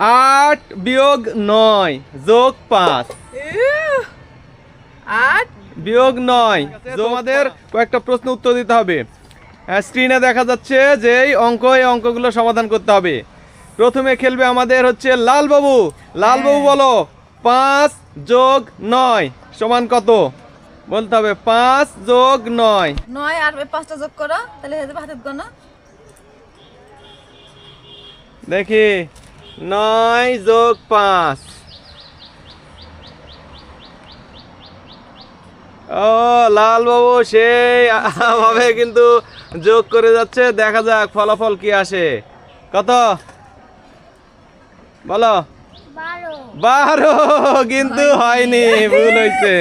আট বিয়োগ নয় যোগ পাঁচ। আট। বিয়োগ নয়। তোমাদের কয়েকটা প্রশ্ন উত্তর দিতে হবে। স্ক্রিনে দেখা যাচ্ছে যে এই অঙ্ক এই অঙ্কগুলো সমাধান করতে হবে। প্রথমে খেলবে আমাদের হচ্ছে লালবাবু। লালবাবু বলো পাঁচ যোগ নয় সমান কত? বলতে হবে পাঁচ যোগ নয়। নয় আর পাঁচটা যোগ করো তাহলে হাতের দেখি। নয় যোগ পাঁচ। ও লালবাবু সেই ভাবে কিন্তু যোগ করে যাচ্ছে। দেখা যাক ফলাফল কি আসে। কত? বলো। বারো। কিন্তু হয়নি ভুল হয়েছে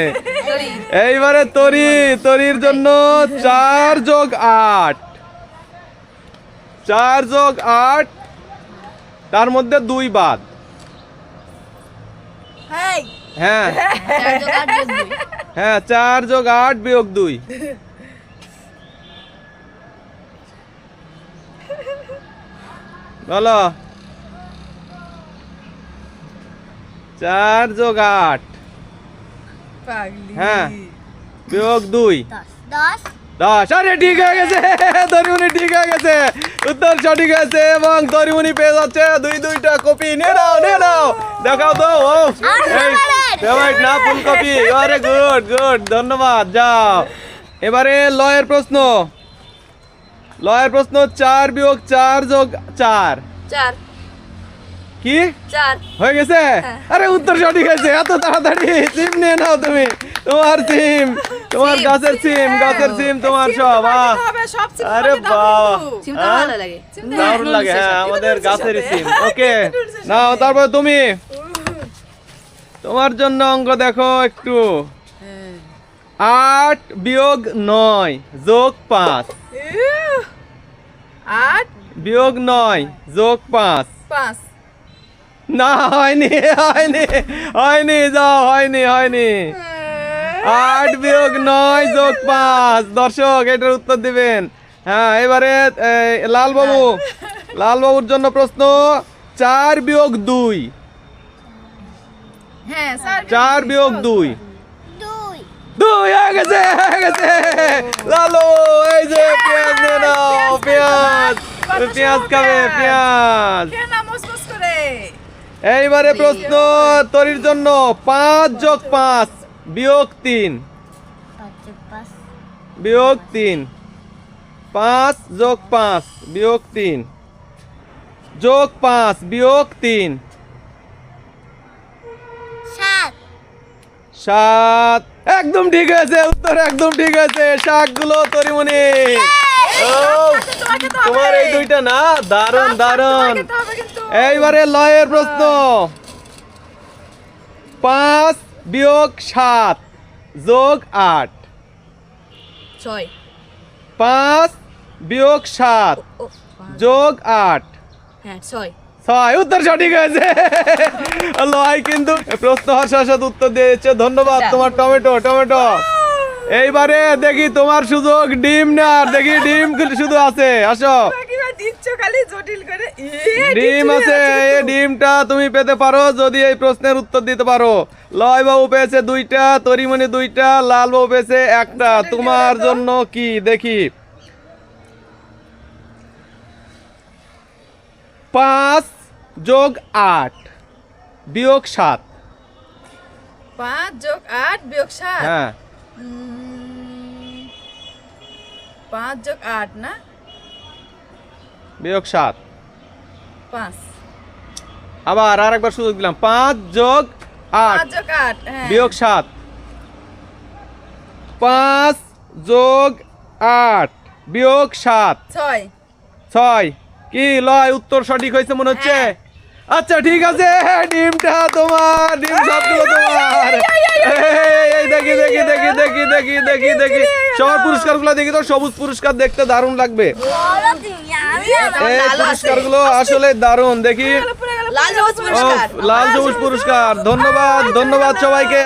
এইবারে তরি তরির জন্য চার যোগ আট। চার যোগ আট তার মধ্যে দুই বাদ। হ্যাঁ। হ্যাঁ চার যোগ আট বিয়োগ দুই। বলো। চার যোগ আট। হ্যাঁ বিয়োগ দুই। দশ। দশ আরে ঠিক হয়ে গেছে তরিমুনি ঠিক হয়ে গেছে। উত্তর সঠিক হয়েছে এবং তরিমুনি পেয়ে যাচ্ছে। দুই দুইটা কপি নিয়ে নাও নিয়ে নাও। দেখাও তো ও ফেভারিট না ফুলকপি। আরে গুড গুড ধন্যবাদ যাও। এবারে লয়ের প্রশ্ন। লয়ের প্রশ্ন চার বিয়োগ চার যোগ চার। চার। কি? চার। হয়ে গেছে? আরে উত্তর সঠিক হয়েছে। এত তাড়াতাড়ি সিম নিয়ে নাও তুমি। তোমার সিম তোমার গাছের সিম। গাছের সিম তোমার সব আরে বাবা। হ্যাঁ? দারুণ লাগে। হ্যাঁ আমাদের গাছের সিম। ওকে। নাও তারপর তুমি। তোমার জন্য অঙ্ক দেখো একটু। আট বিয়োগ নয় যোগ পাঁচ। আট বিয়োগ নয় যোগ পাঁচ। পাঁচ। না হয়নি হয়নি হয়নি যাও হয়নি হয়নি। আট বিয়োগ নয় যোগ পাঁচ। দর্শক এটার উত্তর দিবেন। হ্যাঁ এবারে লালবাবু লালবাবুর জন্য প্রশ্ন চার বিয়োগ দুই। হ্যাঁ চার বিয়োগ দুই। দুই। হয়ে গেছে হয়ে গেছে। লালু এই যে পেঁয়াজ নিয়ে নাও পেঁয়াজ পেঁয়াজ। খাবে পেঁয়াজ। এইবারে প্রশ্ন তরির জন্য পাঁচ যোগ পাঁচ বিয়োগ তিন। বিয়োগ তিন। পাঁচ যোগ পাঁচ বিয়োগ তিন। যোগ পাঁচ বিয়োগ তিন। সাত। একদম ঠিক আছে উত্তর একদম ঠিক হয়েছে শাকগুলো তরিমণি। তোমার এই দুইটা না? দারুণ দারুণ। খেতে হবে কিন্তু এইবারে লয়ের প্রশ্ন। পাঁচ বিয়োগ সাত যোগ আট। ছয়। পাঁচ বিয়োগ সাত যোগ আট। হ্যাঁ ছয়। ছয় উত্তর সঠিক হয়েছে। লয় কিন্তু প্রশ্ন হওয়ার সাথে উত্তর দিয়েছে ধন্যবাদ তোমার টমেটো টমেটো। এইবারে দেখি তোমার সুযোগ ডিম নেওয়ার দেখি ডিম শুধু আছে। আসো। দিচ্ছ খালি জটিল করে। ডিম আছে এই ডিমটা তুমি পেতে পারো যদি এই প্রশ্নের উত্তর দিতে পারো। লয় বাবু পেয়েছে দুইটা তরিমণি দুইটা লাল বাবু পেয়েছে একটা। তোমার জন্য কি? দেখি। পাঁচ যোগ আট বিয়োগ সাত। পাঁচ যোগ আট বিয়োগ সাত? হ্যাঁ। পাঁচ যোগ আট না? বিয়োগ সাত পাঁচ আবার আর একবার সুযোগ দিলাম পাঁচ যোগ আট যোগ আট হ্যাঁ বিয়োগ সাত পাঁচ যোগ আট বিয়োগ সাত ছয় ছয় কি লয় উত্তর সঠিক হয়েছে মনে হচ্ছে হ্যাঁ। আচ্ছা ঠিক আছে ডিমটা তোমার ডিম সবগুলো তোমার এই, দেখি দেখি দেখি দেখি দেখি দেখি দেখি সবার পুরস্কারগুলো দেখি তো সবুজ পুরস্কার দেখতে দারুণ লাগবে এই পুরস্কারগুলো আসলে দারুণ দেখি। লাল সবুজ ও, লাল সবুজ পুরস্কার। ধন্যবাদ ধন্যবাদ। সবাইকে।